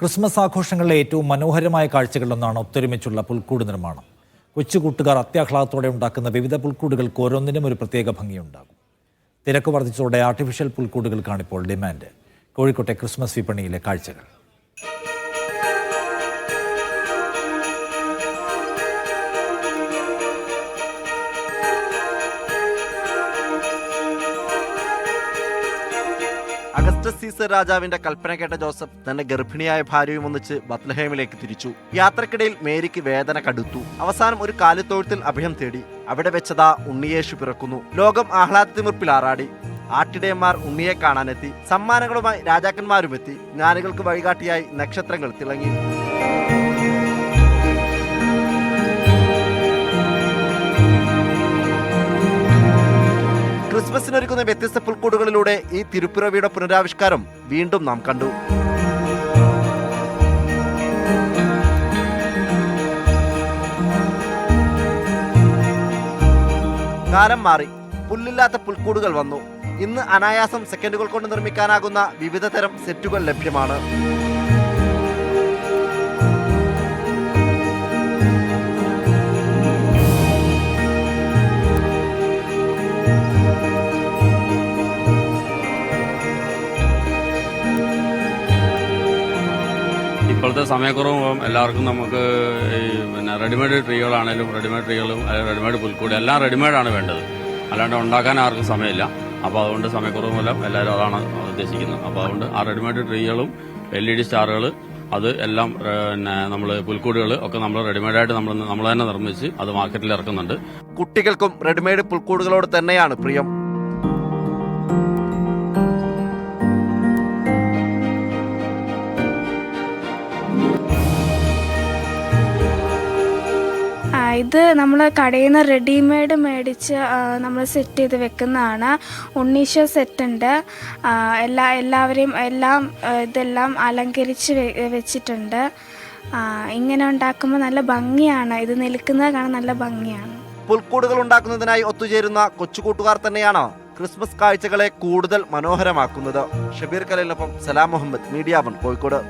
Christmas ആഘോഷങ്ങളിലെ ഏറ്റവും മനോഹരമായ കാഴ്ചകളിലൊന്നാണ് ഒത്തൊരുമിച്ചുള്ള പുൽക്കൂട് നിർമ്മാണം. കൊച്ചുകൂട്ടുകാർ അത്യാഹ്ലാദത്തോടെ ഉണ്ടാക്കുന്ന വിവിധ പുൽക്കൂടുകൾക്ക് ഓരോന്നിനും ഒരു പ്രത്യേക ഭംഗിയുണ്ടാകും. തിരക്ക് വർദ്ധിച്ചതോടെ ആർട്ടിഫിഷ്യൽ പുൽക്കൂടുകൾക്കാണിപ്പോൾ ഡിമാൻഡ് കോഴിക്കോട്ടെ ക്രിസ്മസ് വിപണിയിലെ കാഴ്ചകൾ. അഗസ്റ്റസ് സീസർ രാജാവിന്റെ കൽപ്പന കേട്ട ജോസഫ് തന്റെ ഗർഭിണിയായ ഭാര്യയും ഒന്നിച്ച് ബത്ലഹേമിലേക്ക് തിരിച്ചു. യാത്രക്കിടയിൽ മേരിക്ക് വേദന കടുത്തു. അവസാനം ഒരു കാലിത്തൊഴുത്തിൽ അഭയം തേടി. അവിടെ വെച്ചതാ ഉണ്ണിയേശു പിറക്കുന്നു. ലോകം ആഹ്ലാദത്തിമിർപ്പിലാറാടി ആട്ടിടയന്മാർ ഉണ്ണിയെ കാണാനെത്തി. സമ്മാനങ്ങളുമായി രാജാക്കന്മാരും എത്തി ജ്ഞാനികൾക്ക് വഴികാട്ടിയായി നക്ഷത്രങ്ങൾ തിളങ്ങി. ക്രിസ്മസിനൊരുക്കുന്ന വ്യത്യസ്ത പുൽക്കൂടുകളിലൂടെ ഈ തിരുപ്പിറവിയുടെ പുനരാവിഷ്കാരം വീണ്ടും നാം കണ്ടു. കാലം മാറി പുല്ലില്ലാത്ത പുൽക്കൂടുകൾ വന്നു. ഇന്ന് അനായാസം സെക്കൻഡുകൾ കൊണ്ട് നിർമ്മിക്കാനാകുന്ന വിവിധ തരം സെറ്റുകൾ ലഭ്യമാണ്. ഇപ്പോഴത്തെ സമയക്കുറവ് എല്ലാവർക്കും നമുക്ക് ഈ പിന്നെ റെഡിമെയ്ഡ് ട്രീകളാണേലും റെഡിമെയ്ഡ് ട്രീകളും റെഡിമെയ്ഡ് പുൽക്കൂടി എല്ലാം റെഡിമെയ്ഡാണ് വേണ്ടത്. അല്ലാണ്ട് ഉണ്ടാക്കാൻ ആർക്കും സമയമില്ല. അപ്പോൾ അതുകൊണ്ട് സമയക്കുറവ് മൂലം എല്ലാവരും അതാണ് ഉദ്ദേശിക്കുന്നത്. അപ്പോൾ അതുകൊണ്ട് ആ റെഡിമെയ്ഡ് ട്രീകളും എൽ ഇ ഡി സ്റ്റാറുകൾ അത് എല്ലാം പിന്നെ നമ്മൾ പുൽക്കൂടുകൾ ഒക്കെ നമ്മൾ റെഡിമെയ്ഡായിട്ട് നമ്മൾ നമ്മൾ തന്നെ നിർമ്മിച്ച് അത് മാർക്കറ്റിൽ ഇറക്കുന്നുണ്ട്. കുട്ടികൾക്കും റെഡിമെയ്ഡ് പുൽക്കൂടുകളോട് തന്നെയാണ് പ്രിയം. ഇത് നമ്മൾ കടയിൽ നിന്ന് റെഡിമെയ്ഡ് മേടിച്ച് നമ്മൾ സെറ്റ് ചെയ്ത് വെക്കുന്നതാണ്. ഉണ്ണീശ സെറ്റ് ഉണ്ട്. എല്ലാ എല്ലാവരെയും എല്ലാം ഇതെല്ലാം അലങ്കരിച്ച് വെച്ചിട്ടുണ്ട്. ഇങ്ങനെ ഉണ്ടാക്കുമ്പോൾ നല്ല ഭംഗിയാണ്. ഇത് നിൽക്കുന്നത് കാണാൻ നല്ല ഭംഗിയാണ്. പുൽക്കൂടുകൾ ഉണ്ടാക്കുന്നതിനായി ഒത്തുചേരുന്ന കൊച്ചുകൂട്ടുകാർ തന്നെയാണ് ക്രിസ്മസ് കാഴ്ചകളെ കൂടുതൽ മനോഹരമാക്കുന്നത്. ഷബീർ കലയിലൊപ്പം സലാം മുഹമ്മദ് മീഡിയ വൺ കോഴിക്കോട്.